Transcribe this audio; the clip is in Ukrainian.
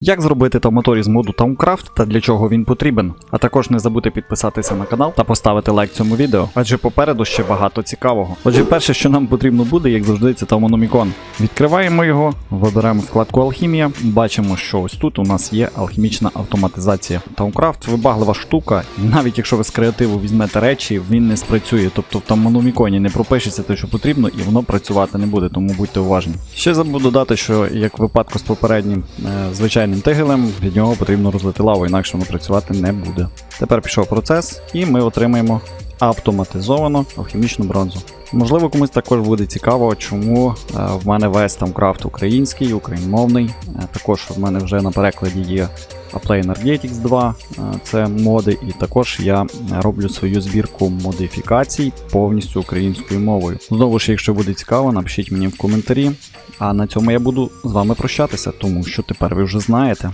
Як зробити тавмотор із моду Towncraft та для чого він потрібен. А також не забудьте підписатися на канал та поставити лайк цьому відео, адже попереду ще багато цікавого. Отже, перше, що нам потрібно буде, як завжди, це Тавмономікон. Відкриваємо його, вибираємо вкладку Алхімія. Бачимо, що ось тут у нас є алхімічна автоматизація. Towncraft вибаглива штука, і навіть якщо ви з креативу візьмете речі, він не спрацює. Тобто в Тавмономіконі не пропишеться те, що потрібно, і воно працювати не буде, тому будьте уважні. Ще забуду додати, що як в випадку з попереднім е, звичайним тигелем, від нього потрібно розлити лаву, інакше воно працювати не буде. Тепер пішов процес, і ми отримаємо автоматизовану алхімічну бронзу. Можливо, комусь також буде цікаво, чому е, в мене весь там крафт український, україномовний. Е, Також в мене вже на перекладі є Apply Energetics 2, е, це моди, і також я роблю свою збірку модифікацій повністю українською мовою. Знову ж, якщо буде цікаво, напишіть мені в коментарі. А на цьому я буду з вами прощатися, тому що тепер ви вже знаєте.